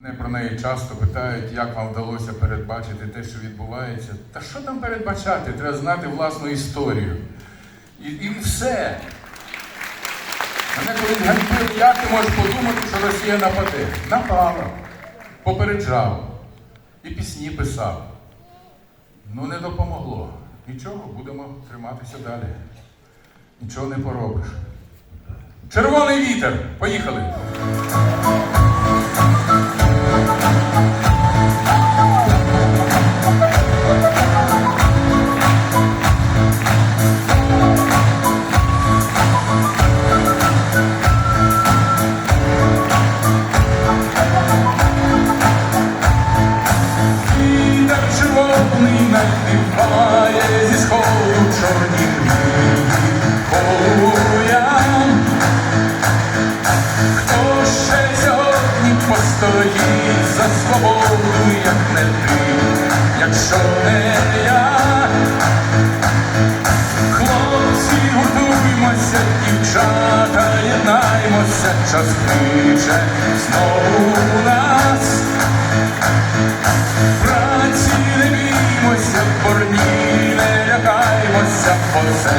Мене про неї часто питають, як вам вдалося передбачити те, що відбувається. Та що там передбачати? Треба знати власну історію. І, і все. Мене колись ганьбили, як ти можеш подумати, що Росія нападе? Напала. Попереджав. І пісні писав. Ну не допомогло. Нічого, будемо триматися далі. Нічого не поробиш. Червоний вітер! Поїхали! Постоїть за свободу, як не ти, якщо не я? Хлопці, гуртуймося, дівчата, єднаймося, час кличе знову нас. Праці не біймося, борні не лякаймося, бо це